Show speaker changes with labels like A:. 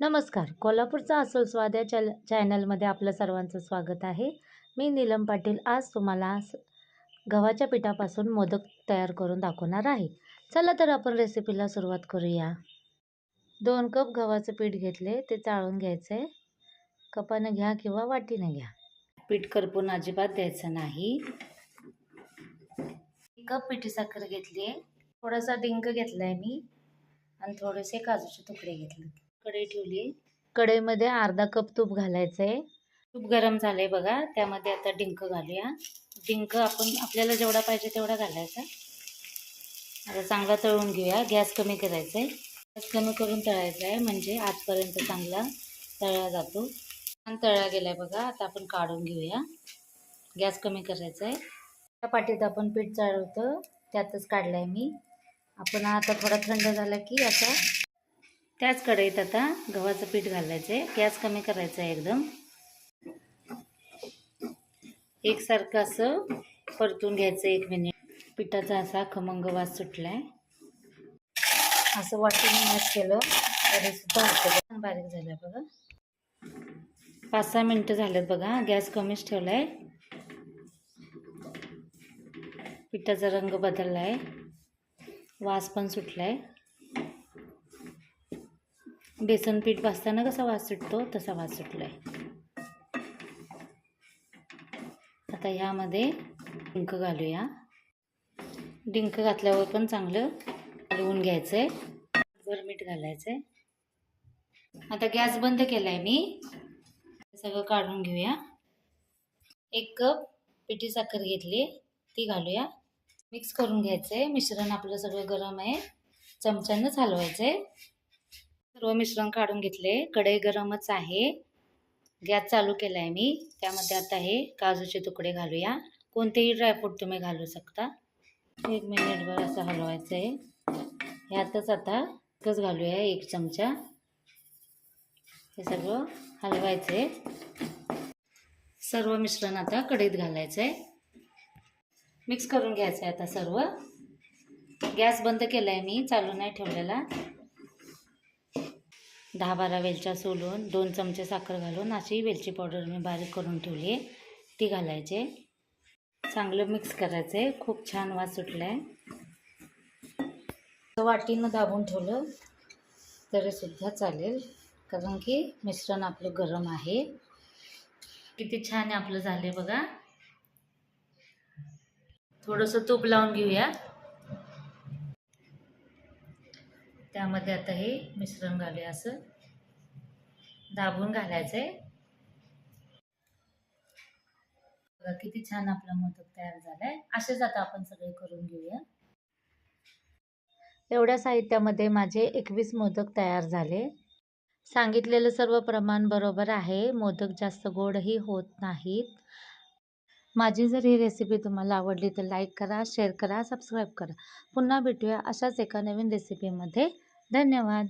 A: नमस्कार. कोल्हापूरचा असोल स्वाद या चॅल चॅनलमध्ये आपलं सर्वांचं स्वागत आहे. मी नीलम पाटील आज तुम्हाला गव्हाच्या पिठापासून मोदक तयार करून दाखवणार आहे. चला तर आपण रेसिपीला सुरुवात करूया. दोन कप गव्हाचं पीठ घेतले ते चाळून घ्यायचं. आहे कपानं घ्या किंवा वाटीनं घ्या. पीठ करपून अजिबात द्यायचं नाही. कप पिठी साखर घेतली आहे. थोडासा डिंक घेतला आहे मी. आणि थोडेसे काजूचे तुकडे घेतले. कढई ठेवली. कढईमध्ये अर्धा कप तूप घालायचं आहे तूप गरम झालं आहे बघा त्यामध्ये आता डिंक घालूया. डिंक आपण आपल्याला जेवढा पाहिजे तेवढा घालायचा. आता चांगला तळून घेऊया गॅस कमी करायचा आहे गॅस कमी करून तळायचा आहे म्हणजे आजपर्यंत चांगला तळला जातो. छान तळला गेला आहे बघा आता आपण काढून घेऊया. गॅस कमी करायचा आहे त्या पाटीत आपण पीठ चाळवतं त्यातच काढलं आहे मी. आपण आता थोडा थंड झाला की असा त्याच कढईत आता गव्हाचं पीठ घालायचं आहे गॅस कमी करायचा आहे एकदम. एकसारखं असं परतून घ्यायचं एक मिनिट पिठाचा असा खमंग वास सुटला आहे असं वाटून मॅच केलं. तरी सुद्धा होतं बारीक झालं बघा. पाच सहा मिनटं झालेत बघा. गॅस कमीच ठेवला आहे पिठाचा रंग बदलला आहे वास पण सुटला आहे बेसन पीठ भाजताना कसा वास सुटतो तसा वास सुटला आहे आता ह्यामध्ये डिंक घालूया. डिंक घातल्यावर पण चांगलं हलवून घ्यायचं आहे वर मीठ घालायचं आहे आता गॅस बंद केला आहे मी सगळं काढून घेऊया. एक कप पिठी साखर घेतली ती घालूया. मिक्स करून घ्यायचं आहे मिश्रण आपलं सगळं गरम आहे. चमच्यानंच हलवायचं आहे सर्व मिश्रण काढून घेतले. कढई गरमच आहे. गॅस चालू केला आहे मी. त्यामध्ये आता हे काजूचे तुकडे घालूया. कोणतेही ड्रायफ्रूट तुम्ही घालू शकता. एक मिनिटभर असं हलवायचं आहे ह्यातच आता इतकंच घालूया एक चमचा. हे सगळं हलवायचं आहे सर्व मिश्रण आता कढईत घालायचं आहे मिक्स करून घ्यायचं आहे आता सर्व. गॅस बंद केला आहे मी चालू नाही ठेवलेला. दहा बारा वेलच्या सोलून दोन चमचे साखर घालून अशी वेलची पावडर मी बारीक करून ठेवली आहे. ती घालायचे चांगलं मिक्स करायचं आहे. खूप छान वास सुटला आहे वाटीनं दाबून ठेवलं तरीसुद्धा चालेल कारण की मिश्रण आपलं गरम आहे. किती छान आहे आपलं झालं बघा. थोडंसं तूप लावून घेऊया. त्यामध्ये आता हे मिश्रण घालूया असं. दाबून घालायचं आहे बघा किती छान आपला मोदक तयार झालाय. असेच आता आपण सगळे करून घेऊया. एवढ्या साहित्यामध्ये माझे एकवीस मोदक तयार झाले. सांगितलेलं सर्व प्रमाण बरोबर आहे. मोदक जास्त गोडही होत नाहीत. माझी जर ही रेसिपी तुम्हाला आवडली तर लाईक करा शेअर करा सबस्क्राईब करा. पुन्हा भेटूया अशाच एका नवीन रेसिपीमध्ये धन्यवाद.